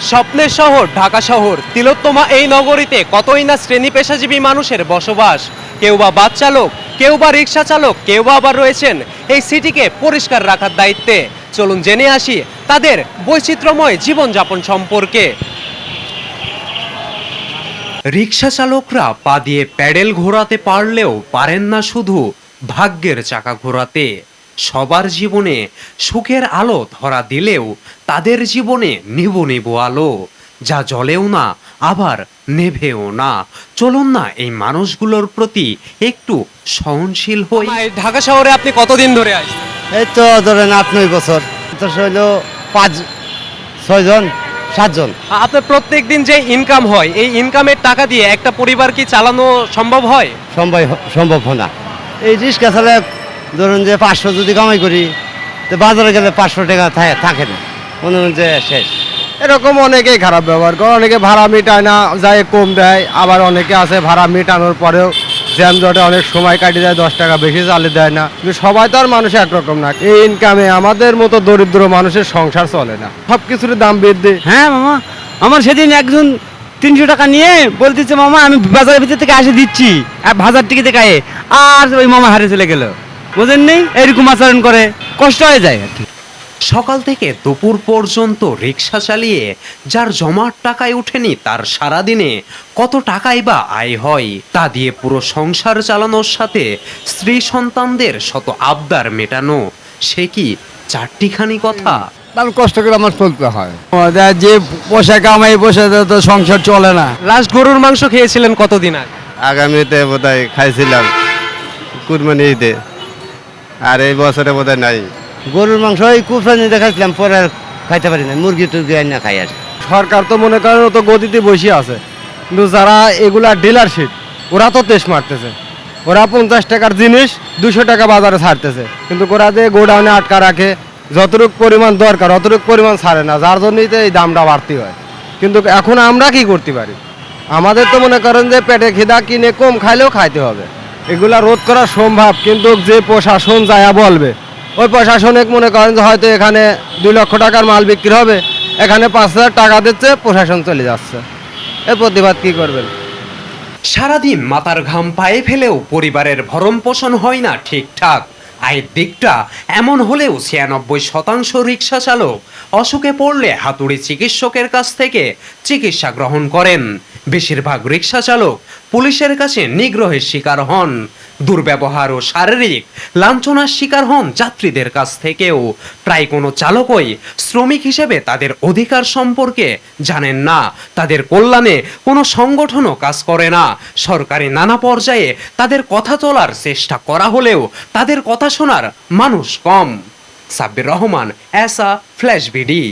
স্বপ্নের শহর, ঢাকা শহর, তিলোত্তমা এই নগরীতে কতই না শ্রেণি পেশাজীবী মানুষের বসবাস। কেউ বা বাস চালক, কেউ বা রিক্সা চালক, কেউ বা আবার রয়েছেন এই সিটিকে পরিষ্কার রাখার দায়িত্বে। চলুন জেনে আসি তাদের বৈচিত্র্যময় জীবনযাপন সম্পর্কে। রিক্সা চালকরা পা দিয়ে প্যাডেল ঘোরাতে পারলেও পারেন না শুধু ভাগ্যের চাকা ঘোরাতে। সবার জীবনে সুখের আলো ধরা দিলেও তাদের জীবনে নিব নিব আলো। যা জ্বলেও না আবার নেভেও না। চলুন না এই মানুষগুলোর প্রতি একটু সহনশীল হই। ঢাকা শহরে আপনি কতদিন ধরে আসছেন? এই তো ধরেন আট নয় বছর। তো হইল পাঁচ ছয়জন সাতজন আপনার প্রত্যেক দিন যে ইনকাম হয় এই ইনকামের টাকা দিয়ে একটা পরিবার কি চালানো সম্ভব হয়? সম্ভব সম্ভব না। এই রিক্সা চালে ধরুন যে পাঁচশো যদি কামাই করি তো বাজারে গেলে পাঁচশো টাকা থাকে না। মনে হয় যে শেষ। এরকম অনেকেই খারাপ ব্যবহার করে। অনেকে ভাড়া মিটায় না যায় কম দেয়। আবার অনেকে আছে ভাড়া মিটানোর পরেও জ্যাম জটে অনেক সময় কাটিয়ে যায় দশ টাকা বেশি চালে দেয় না। কিন্তু সবাই তো আর মানুষ একরকম না। এই ইনকামে আমাদের মতো দরিদ্র মানুষের সংসার চলে না। সব কিছুর দাম বৃদ্ধি। হ্যাঁ মামা। আমার সেদিন একজন তিনশো টাকা নিয়ে বলতেছে মামা আমি বাজারের ভিতর থেকে আসে দিচ্ছি। আর বাজার টিকে দেখায় আর ওই মামা হারে চলে গেল। বোঝেন নেই? এরকম আচরণ করে। কষ্ট হয়ে যায় আর কি। সকাল থেকে দুপুর পর্যন্ত রিক্সা চালিয়ে যার জমার টাকায় ওঠেনি তার সারাদিনে কত টাকাই বা আয় হয় তা দিয়ে পুরো সংসার চালানোর সাথে স্ত্রী সন্তানদের শত আবদার মেটানো সে কি চারটিখানি কথা? তার কষ্ট করে আমার চলতে হয়। যে পয়সা কামাই পয়সা তো সংসার চলে না। লাস্ট গরুর মাংস খেয়েছিলেন কতদিন আগে? আগামীতে বোধহয় খাইছিলাম। কুরবানি ঈদে। আর এই বছরে বোধহয় নাই। গরুর মাংস ওই কুফরানি দেখাচ্ছিলাম পরে আর খাইতে পারি না মুরগি টুরগি না খাই আর। সরকার তো মনে করেন ও তো গদিতে বসে আছে। কিন্তু যারা এগুলা ডিলারশিপ ওরা তো তেস মারতেছে। ওরা পঞ্চাশ টাকার জিনিস দুশো টাকা বাজারে ছাড়তেছে। কিন্তু ওরা যে গোডাউনে আটকা রাখে যতটুক পরিমাণ দরকার অতটুক পরিমাণ ছাড়ে না যার জন্যই তো এই দামটা বাড়তি হয়। কিন্তু এখন আমরা কি করতে পারি? আমাদের তো মনে করেন যে পেটে খিদা কিনে কম খাইলেও খাইতে হবে। এগুলা রোধ করা সম্ভব, কিন্তু যে প্রশাসন যায়া বলবে। ওই প্রশাসনিক মনে করেন যে হয়তো এখানে দুই লক্ষ টাকার মাল বিক্রি হবে, এখানে পাঁচ হাজার টাকা দিচ্ছে, প্রশাসন চলে যাচ্ছে। এর প্রতিবাদ কি করবেন? সারাদিন মাথার ঘাম পায়ে ফেলেও পরিবারের ভরণ পোষণ হয় না ঠিকঠাক। আয়ের দিকটা এমন হলেও ছিয়ানব্বই শতাংশ রিক্সা চালক অসুখে পড়লে হাতুড়ি চিকিৎসকের কাছ থেকে চিকিৎসা গ্রহণ করেন। বেশিরভাগ রিক্সা চালক পুলিশের কাছে নিগ্রহের শিকার হন। দুর্ব্যবহার ও শারীরিক লাঞ্ছনার শিকার হন যাত্রীদের কাছ থেকেও। প্রায় কোনো চালকই শ্রমিক হিসেবে তাদের অধিকার সম্পর্কে জানেন না। তাদের কল্যাণে কোনো সংগঠনও কাজ করে না। সরকারি নানা পর্যায়ে তাদের কথা তোলার চেষ্টা করা হলেও তাদের কথা শোনার মানুষ কম। সাব্বির রহমান অ্যাসা ফ্ল্যাশ ভিডি